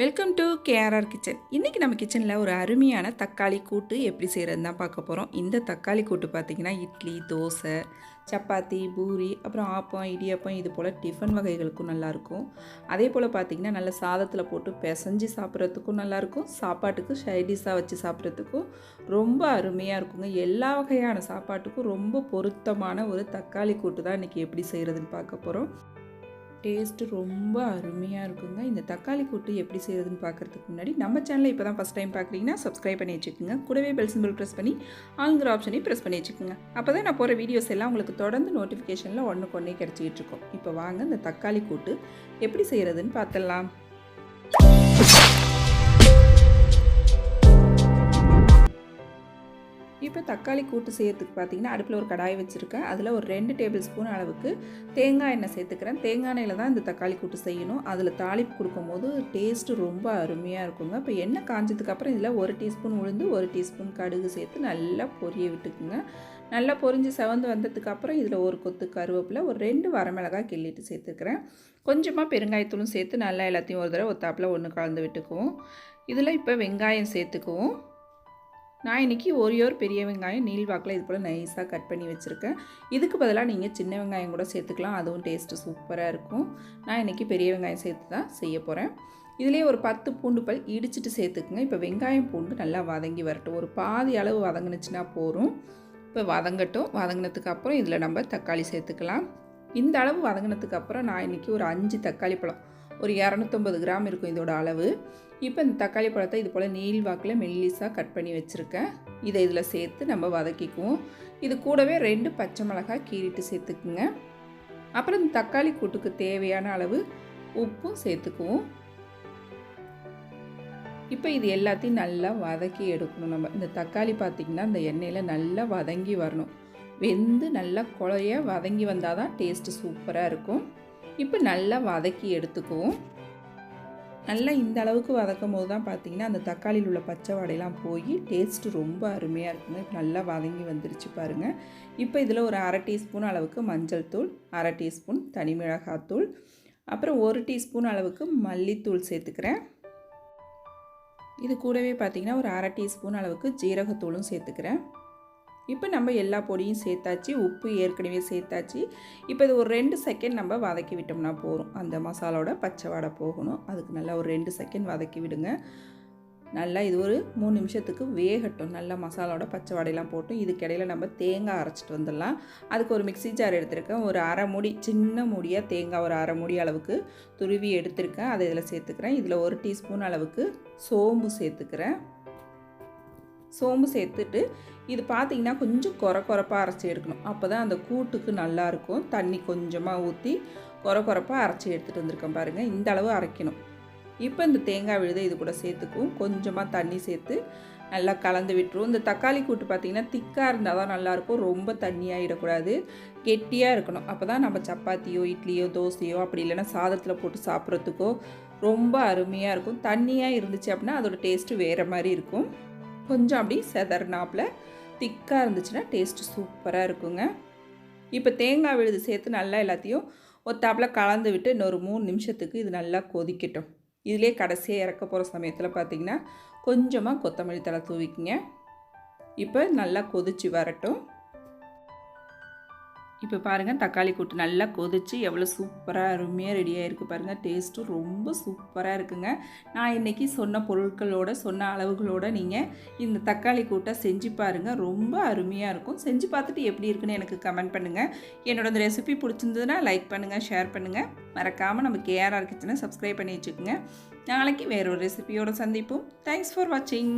Welcome to KRR kitchen இன்றைக்கி நம்ம கிச்சனில் ஒரு அருமையான தக்காளி கூட்டு எப்படி செய்கிறது தான் பார்க்க போகிறோம் இந்த தக்காளி கூட்டு பார்த்திங்கன்னா இட்லி தோசை சப்பாத்தி பூரி அப்புறம் ஆப்பம் இடியாப்பம் இது போல் டிஃபன் வகைகளுக்கும் நல்லாயிருக்கும் அதே போல் பார்த்திங்கன்னா நல்ல சாதத்தில் போட்டு பிசைஞ்சு சாப்பிட்றதுக்கும் நல்லாயிருக்கும் சாப்பாட்டுக்கு சைடிஷாக வச்சு சாப்பிட்றதுக்கும் ரொம்ப அருமையாக இருக்குங்க. எல்லா வகையான சாப்பாட்டுக்கும் ரொம்ப பொருத்தமான ஒரு தக்காளி கூட்டு தான் இன்றைக்கி எப்படி செய்கிறதுன்னு பார்க்க போகிறோம் டேஸ்ட்டு ரொம்ப அருமையாக இருக்குங்க. இந்த தக்காளி கூட்டு எப்படி செய்கிறதுன்னு பார்க்குறதுக்கு முன்னாடி நம்ம சேனலை இப்போ தான் ஃபஸ்ட் டைம் பார்க்குறீங்கன்னா சப்ஸ்கிரைப் பண்ணி வச்சுக்கோங்க. கூடவே பெல் சிம்பிள் ப்ரெஸ் பண்ணி ஆளுங்கிற ஆப்ஷனையும் ப்ரெஸ் பண்ணி வச்சுக்கோங்க. அப்போ தான் நான் போகிற வீடியோஸ் எல்லாம் உங்களுக்கு தொடர்ந்து நோட்டிஃபிகேஷனில் ஒன்றுக்கு ஒன்றே கிடச்சிக்கிட்டு இருக்கோம். இப்போ வாங்க இந்த தக்காளி கூட்டு எப்படி செய்கிறதுன்னு பார்த்துடலாம். இப்போ தக்காளி கூட்டு செய்யறதுக்கு பார்த்தீங்கன்னா அடுப்பில் ஒரு கடாய் வச்சுருக்கேன். அதில் ஒரு ரெண்டு டேபிள் ஸ்பூன் அளவுக்கு தேங்காய் எண்ணெய் சேர்த்துக்கிறேன். தேங்காய் எண்ணெயில் தான் இந்த தக்காளி கூட்டு செய்யணும். அதில் தாளிப்பு கொடுக்கும்போது டேஸ்ட்டு ரொம்ப அருமையாக இருக்குங்க. இப்போ எண்ணெய் காஞ்சதுக்கப்புறம் இதில் ஒரு டீஸ்பூன் உளுந்து ஒரு டீஸ்பூன் கடுகு சேர்த்து நல்லா பொரிய விட்டுக்குங்க. நல்லா பொரிஞ்சு செவந்து வந்ததுக்கப்புறம் இதில் ஒரு கொத்து கருவேப்பிலை ஒரு ரெண்டு வரமிளகாய் கிள்ளிட்டு சேர்த்துக்கிறேன். கொஞ்சமாக பெருங்காயத்தூளும் சேர்த்து நல்லா எல்லாத்தையும் ஒரு தடவை ஒத்தாப்பில் ஒன்று கலந்து விட்டுக்குவோம். இதில் இப்போ வெங்காயம் சேர்த்துக்குவோம். நான் இன்றைக்கி ஒரே ஒரு பெரிய வெங்காயம் நீள்வாக்கில் இது போல் நைஸாக கட் பண்ணி வச்சுருக்கேன். இதுக்கு பதிலாக நீங்கள் சின்ன வெங்காயம் கூட சேர்த்துக்கலாம். அதுவும் டேஸ்ட்டு சூப்பராக இருக்கும். நான் இன்றைக்கி பெரிய வெங்காயம் சேர்த்து தான் செய்ய போகிறேன் இதிலே ஒரு பத்து பூண்டு பல் இடிச்சிட்டு சேர்த்துக்குங்க. இப்போ வெங்காயம் பூண்டு நல்லா வதங்கி வரட்டும். ஒரு பாதி அளவு வதங்கினுச்சுன்னா போகும் இப்போ வதங்கட்டும். வதங்கினதுக்கு அப்புறம் இதில் நம்ம தக்காளி சேர்த்துக்கலாம். இந்த அளவு வதங்கினதுக்கு அப்புறம் நான் இன்றைக்கி ஒரு அஞ்சு தக்காளி பழம். ஒரு இரநூத்தொம்பது கிராம் இருக்கும் இதோட அளவு. இப்போ இந்த தக்காளி பழத்தை இது போல் நீள் வாக்கில் மெல்லிஸாக கட் பண்ணி வச்சுருக்கேன். இதை இதில் சேர்த்து நம்ம வதக்கிக்குவோம். இது கூடவே ரெண்டு பச்சை மிளகாய் கீறிட்டு சேர்த்துக்குங்க. அப்புறம் இந்த தக்காளி கூட்டுக்கு தேவையான அளவு உப்பும் சேர்த்துக்குவோம். இப்போ இது எல்லாத்தையும் நல்லா வதக்கி எடுக்கணும் நம்ம. இந்த தக்காளி பார்த்திங்கன்னா இந்த எண்ணெயில் நல்லா வதங்கி வரணும். வெந்து நல்லா குழைய வதங்கி வந்தால் தான் டேஸ்ட்டு சூப்பராக இருக்கும். இப்போ நல்லா வதக்கி எடுத்துக்குவோம். நல்லா இந்த அளவுக்கு வதக்கும் போது தான் பார்த்தீங்கன்னா அந்த தக்காளியில் உள்ள பச்சை வடையெல்லாம் போய் டேஸ்ட்டு ரொம்ப அருமையாக இருக்குங்க. இப்போ நல்லா வதங்கி வந்துருச்சு பாருங்கள் இப்போ இதில் ஒரு அரை டீஸ்பூன் அளவுக்கு மஞ்சள் தூள் அரை டீஸ்பூன் தனி மிளகாத்தூள் அப்புறம் ஒரு டீஸ்பூன் அளவுக்கு மல்லித்தூள் சேர்த்துக்கிறேன். இது கூடவே பார்த்திங்கன்னா ஒரு அரை டீஸ்பூன் அளவுக்கு ஜீரகத்தூளும் சேர்த்துக்கிறேன். இப்போ நம்ம எல்லா பொடியும் சேர்த்தாச்சு உப்பு ஏற்கனவே சேர்த்தாச்சு. இப்போ இது ஒரு ரெண்டு செகண்ட் நம்ம வதக்கி விட்டோம்னா போதும். அந்த மசாலாவோட பச்சை வாடை போகணும். அதுக்கு நல்லா ஒரு ரெண்டு செகண்ட் வதக்கி விடுங்க. நல்லா இது ஒரு மூணு நிமிஷத்துக்கு வேகட்டும். நல்லா மசாலாவோட பச்சை வாடையெல்லாம் போட்டு இதுக்கிடையில் நம்ம தேங்காய் அரைச்சிட்டு வந்துடலாம். அதுக்கு ஒரு மிக்சி ஜார் எடுத்திருக்கேன். ஒரு அரை மூடி சின்ன மூடியாக தேங்காய் ஒரு அரை மூடி அளவுக்கு துருவி எடுத்திருக்கேன். அதை இதில் சேர்த்துக்கிறேன். இதில் ஒரு டீஸ்பூன் அளவுக்கு சோம்பு சேர்த்துக்கிறேன். சோம்பு சேர்த்துட்டு இது பார்த்திங்கன்னா கொஞ்சம் குறை குறைப்பாக அரைச்சி எடுக்கணும். அப்போ தான் அந்த கூட்டுக்கு நல்லாயிருக்கும் தண்ணி கொஞ்சமாக ஊற்றி குறை குறைப்பாக அரைச்சி எடுத்துகிட்டு வந்திருக்கேன் பாருங்கள் இந்த அளவு அரைக்கணும். இப்போ இந்த தேங்காய் விழுதை இது கூட சேர்த்துக்கும் கொஞ்சமாக தண்ணி சேர்த்து நல்லா கலந்து விட்டுரும் இந்த தக்காளி கூட்டு பார்த்திங்கன்னா திக்காக இருந்தால் தான் நல்லாயிருக்கும் ரொம்ப தண்ணியாகிடக்கூடாது கெட்டியாக இருக்கணும். அப்போ தான் நம்ம சப்பாத்தியோ இட்லியோ தோசையோ அப்படி இல்லைன்னா சாதத்தில் போட்டு சாப்பிட்றதுக்கோ ரொம்ப அருமையாக இருக்கும். தண்ணியாக இருந்துச்சு அப்படின்னா அதோட டேஸ்ட்டு வேறு மாதிரி இருக்கும். கொஞ்சம் அப்படி செதறினாப்பில். திக்காக இருந்துச்சுன்னா டேஸ்ட்டு சூப்பராக இருக்குங்க. இப்போ தேங்காய் விழுது சேர்த்து நல்லா எல்லாத்தையும் ஒத்தாப்பில் கலந்து விட்டு இன்னொரு மூணு நிமிஷத்துக்கு இது நல்லா கொதிக்கட்டும். இதிலே கடைசியாக இறக்க போகிற சமயத்தில் பார்த்திங்கன்னா கொஞ்சமாக கொத்தமல்லி தலை தூவிக்குங்க. இப்போ நல்லா கொதிச்சு வரட்டும். இப்போ பாருங்கள் தக்காளி கூட்டு நல்லா கொதிச்சு எவ்வளோ சூப்பராக அருமையாக ரெடியாக இருக்குது பாருங்கள் டேஸ்ட்டும் ரொம்ப சூப்பராக இருக்குங்க. நான் இன்றைக்கி சொன்ன பொருட்களோட சொன்ன அளவுகளோட நீங்கள் இந்த தக்காளி கூட்டை செஞ்சு பாருங்கள் ரொம்ப அருமையாக இருக்கும். செஞ்சு பார்த்துட்டு எப்படி இருக்குன்னு எனக்கு கமெண்ட் பண்ணுங்கள் என்னோட இந்த ரெசிபி பிடிச்சிருந்ததுன்னா லைக் பண்ணுங்கள் ஷேர் பண்ணுங்கள் மறக்காமல் நம்ம கேஆர்ஆர் கிச்சனை சப்ஸ்கிரைப் பண்ணி வச்சுக்கோங்க. நாளைக்கு வேறொரு ரெசிபியோடு சந்திப்போம். தேங்க்ஸ் ஃபார் வாட்சிங்